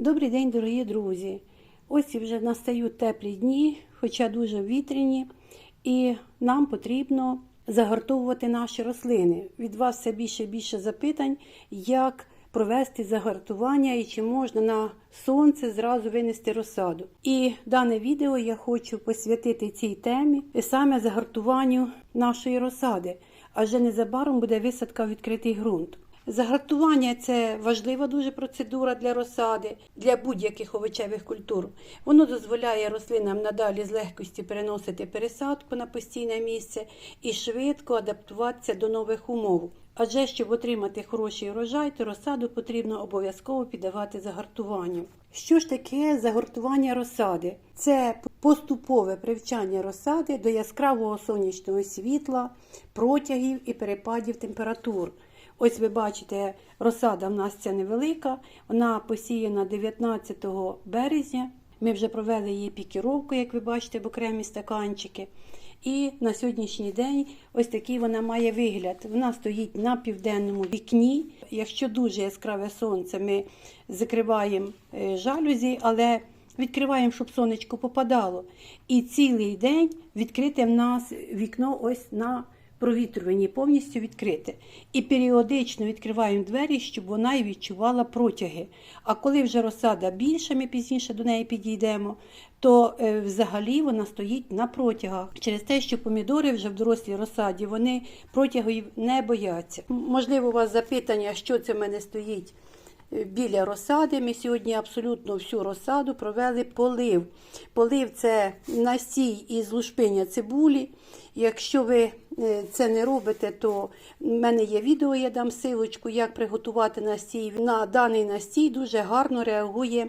Добрий день, дорогі друзі! Ось і вже настають теплі дні, хоча дуже вітряні, і нам потрібно загартовувати наші рослини. Від вас все більше і більше запитань, як провести загартування і чи можна на сонце зразу винести розсаду. І дане відео я хочу посвятити цій темі і саме загартуванню нашої розсади, адже незабаром буде висадка відкритий ґрунт. Загартування це важлива дуже процедура для розсади, для будь-яких овочевих культур. Воно дозволяє рослинам надалі з легкості переносити пересадку на постійне місце і швидко адаптуватися до нових умов. Адже щоб отримати хороший урожай, то розсаду потрібно обов'язково піддавати загартуванню. Що ж таке загартування розсади? Це поступове привчання розсади до яскравого сонячного світла, протягів і перепадів температур. Ось ви бачите, розсада в нас ця невелика, вона посіяна 19 березня. Ми вже провели її пікіровку, як ви бачите, в окремі стаканчики. І на сьогоднішній день ось такий вона має вигляд. Вона стоїть на південному вікні. Якщо дуже яскраве сонце, ми закриваємо е, жалюзі, але відкриваємо, щоб сонечко попадало. І цілий день відкрите в нас вікно ось на провітрюванні, повністю відкрите. І періодично відкриваємо двері, щоб вона і відчувала протяги. А коли вже розсада більша, ми пізніше до неї підійдемо, то е, взагалі вона стоїть на протягах. Через те, що помідори вже в дорослій розсаді, вони протягів не бояться. Можливо, у вас запитання, що це в мене стоїть біля розсади. Ми сьогодні абсолютно всю розсаду провели полив. Полив це настій із лушпиня цибулі. Якщо ви е, це не робите, то в мене є відео, я дам силочку, як приготувати настій. На даний настій дуже гарно реагує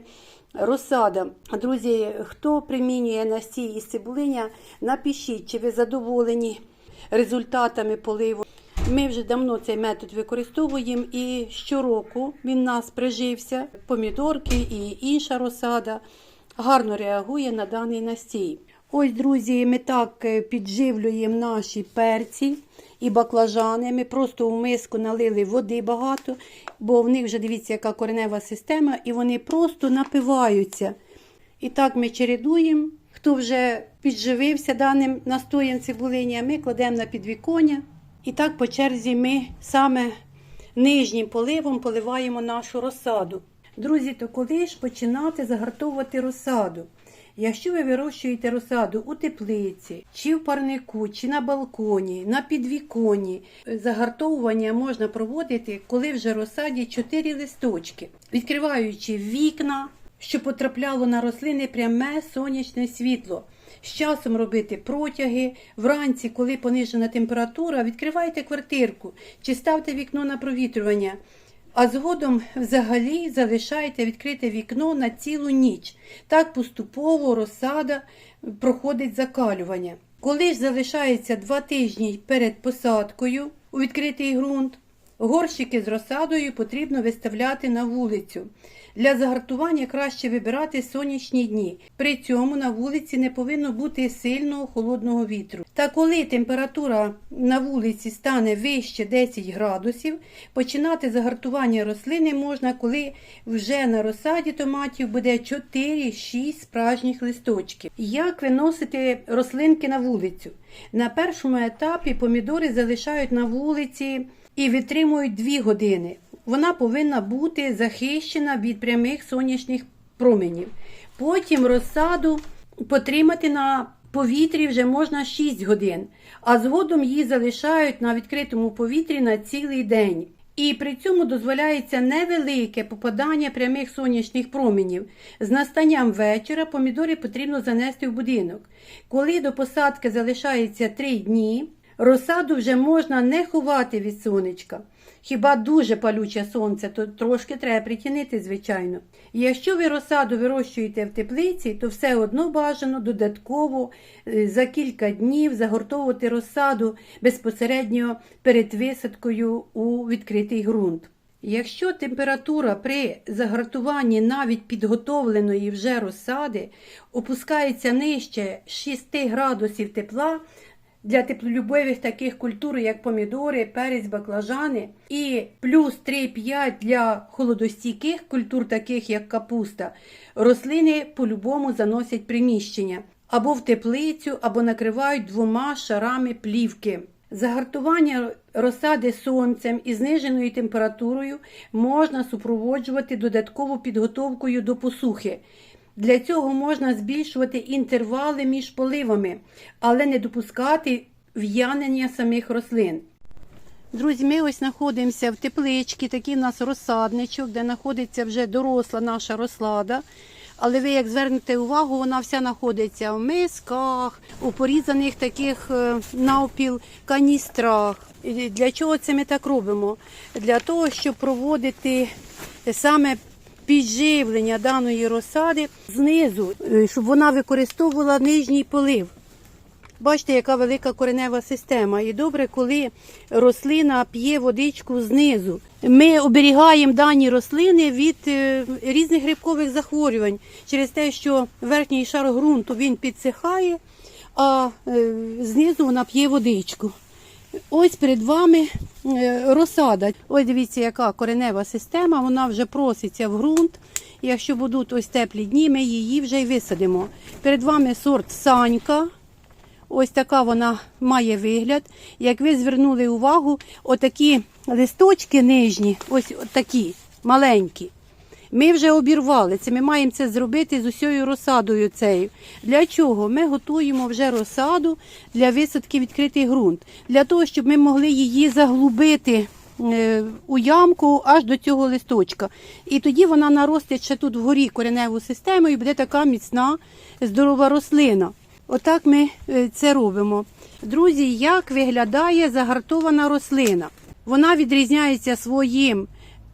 розсада. Друзі, хто примінює настій із цибулиня, напишіть, чи ви задоволені результатами поливу. Ми вже давно цей метод використовуємо і щороку він нас прижився. Помідорки і інша розсада гарно реагує на даний настій. Ось, друзі, ми так е, підживлюємо наші перці і баклажани. Ми просто в миску налили води багато, бо в них вже дивіться, яка коренева система, і вони просто напиваються. І так ми чередуємо. Хто вже підживився даним настоєм цибулині, ми кладемо на підвіконня. І так по черзі ми саме нижнім поливом поливаємо нашу розсаду. Друзі, то коли ж починати загартовувати розсаду? Якщо ви вирощуєте розсаду у теплиці, чи в парнику, чи на балконі, на підвіконні, загартовування можна проводити, коли вже розсаді 4 листочки, відкриваючи вікна, щоб потрапляло на рослини пряме сонячне світло. З часом робити протяги. Вранці, коли понижена температура, відкривайте квартирку чи ставте вікно на провітрювання. А згодом взагалі залишаєте відкрите вікно на цілу ніч. Так поступово розсада проходить закалювання. Коли ж залишається два тижні перед посадкою у відкритий ґрунт, горщики з розсадою потрібно виставляти на вулицю. Для загартування краще вибирати сонячні дні. При цьому на вулиці не повинно бути сильного холодного вітру. Та коли температура на вулиці стане вище 10 градусів, починати загартування рослини можна, коли вже на розсаді томатів буде 4-6 справжніх листочків. Як виносити рослинки на вулицю? На першому етапі помідори залишають на вулиці і витримують 2 години вона повинна бути захищена від прямих сонячних променів. Потім розсаду потримати на повітрі вже можна 6 годин, а згодом її залишають на відкритому повітрі на цілий день. І при цьому дозволяється невелике попадання прямих сонячних променів. З настанням вечора помідори потрібно занести в будинок. Коли до посадки залишається 3 дні, розсаду вже можна не ховати від сонечка. Хіба дуже палюче сонце, то трошки треба притінити, звичайно. І якщо ви розсаду вирощуєте в теплиці, то все одно бажано додатково е, за кілька днів загортовувати розсаду безпосередньо перед висадкою у відкритий ґрунт. Якщо температура при загартуванні навіть підготовленої вже розсади опускається нижче 6 градусів тепла, для теплолюбивих таких культур, як помідори, перець, баклажани, і плюс 3-5 для холодостійких культур, таких як капуста, рослини по-любому заносять приміщення або в теплицю, або накривають двома шарами плівки. Загартування розсади сонцем і зниженою температурою можна супроводжувати додаткову підготовкою до посухи. Для цього можна збільшувати інтервали між поливами, але не допускати в'янення самих рослин. Друзі, ми ось знаходимося в тепличці, такий у нас розсадничок, де знаходиться вже доросла наша розсада. Але ви як звернете увагу, вона вся знаходиться в мисках, у порізаних таких е, навпіл каністрах. Для чого це ми так робимо? Для того, щоб проводити саме підживлення даної розсади знизу, е, щоб вона використовувала нижній полив. Бачите, яка велика коренева система. І добре, коли рослина п'є водичку знизу. Ми оберігаємо дані рослини від е, різних грибкових захворювань через те, що верхній шар ґрунту він підсихає, а е, знизу вона п'є водичку. Ось перед вами е, розсада. Ось дивіться, яка коренева система, вона вже проситься в ґрунт. Якщо будуть ось теплі дні, ми її вже й висадимо. Перед вами сорт Санька. Ось така вона має вигляд. Як ви звернули увагу, отакі листочки нижні, ось такі маленькі. Ми вже обірвали це. Ми маємо це зробити з усією розсадою цією. Для чого? Ми готуємо вже розсаду для висадки відкритий ґрунт, для того, щоб ми могли її заглубити е, у ямку аж до цього листочка. І тоді вона наростить ще тут вгорі кореневу систему і буде така міцна, здорова рослина. Отак ми е, це робимо. Друзі, як виглядає загартована рослина? Вона відрізняється своїм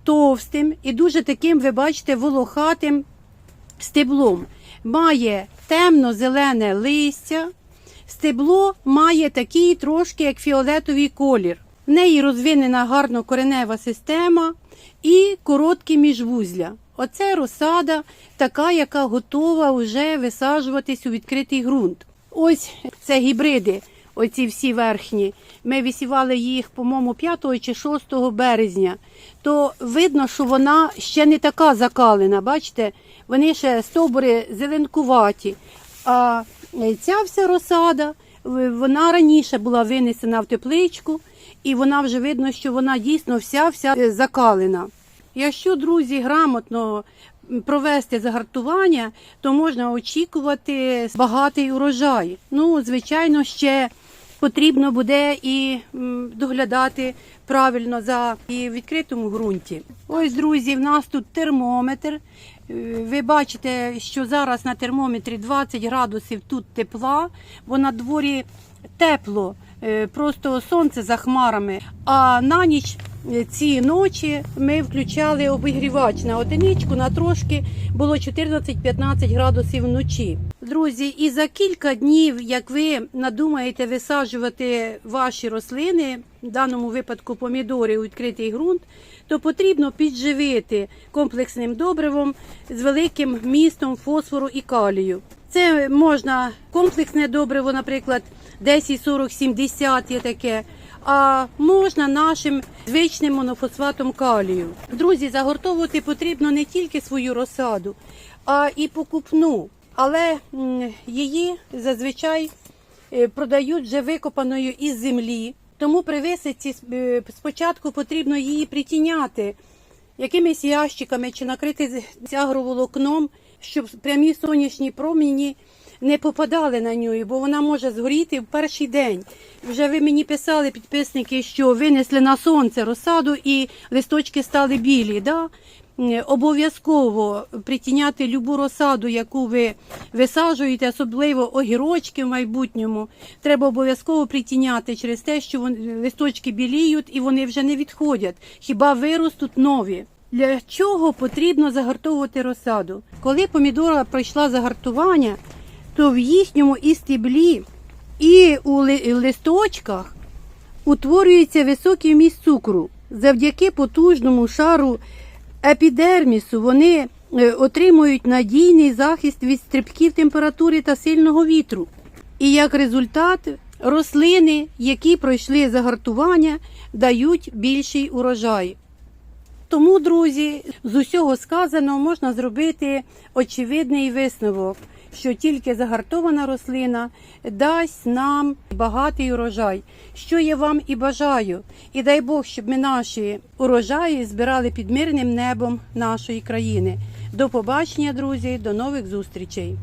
товстим і дуже таким, ви бачите, волохатим стеблом. Має темно-зелене листя, стебло має такий трошки як фіолетовий колір. В неї розвинена гарно коренева система і короткі міжвузля. Оце розсада, така, яка готова вже висаджуватись у відкритий ґрунт. Ось це гібриди, оці всі верхні. Ми висівали їх, по-моєму, 5 чи 6 березня. То видно, що вона ще не така закалена. Бачите, вони ще стовбури зеленкуваті. А е, ця вся розсада, вона раніше була винесена в тепличку, і вона вже видно, що вона дійсно вся вся е, закалена. Якщо, друзі, грамотно провести загартування, то можна очікувати багатий урожай. Ну, звичайно, ще потрібно буде і доглядати правильно за і відкритому ґрунті. Ось, друзі, в нас тут термометр. Е, Ви бачите, що зараз на термометрі 20 градусів тут тепла, бо на дворі тепло, е, просто сонце за хмарами. А на ніч ці ночі ми включали обігрівач на одиничку, на трошки було 14-15 градусів вночі. Друзі, і за кілька днів, як ви надумаєте висаджувати ваші рослини, в даному випадку помідори у відкритий ґрунт, то потрібно підживити комплексним добривом з великим вмістом фосфору і калію. Це можна комплексне добриво, наприклад, 10, 40, 70 є таке. А можна нашим звичним монофосфатом калію. Друзі, загортовувати потрібно не тільки свою розсаду, а і покупну. Але її зазвичай е, продають вже викопаною із землі. Тому при висадці е, спочатку потрібно її притіняти якимись ящиками чи накрити агроволокном, щоб прямі сонячні промені не попадали на нього, бо вона може згоріти в перший день. Вже ви мені писали, підписники, що винесли на сонце розсаду і листочки стали білі. Да? Обов'язково притіняти любу розсаду, яку ви висаджуєте, особливо огірочки в майбутньому. Треба обов'язково притіняти через те, що листочки біліють і вони вже не відходять. Хіба виростуть нові? Для чого потрібно загартовувати розсаду? Коли помідора пройшла загартування, то в їхньому і стеблі, і у листочках утворюється високий вміст цукру. Завдяки потужному шару епідермісу вони е, отримують надійний захист від стрибків температури та сильного вітру. І як результат рослини, які пройшли загартування, дають більший урожай. Тому, друзі, з усього сказаного можна зробити очевидний висновок, що тільки загартована рослина дасть нам багатий урожай, що я вам і бажаю. І дай Бог, щоб ми наші урожаї збирали під мирним небом нашої країни. До побачення, друзі, до нових зустрічей!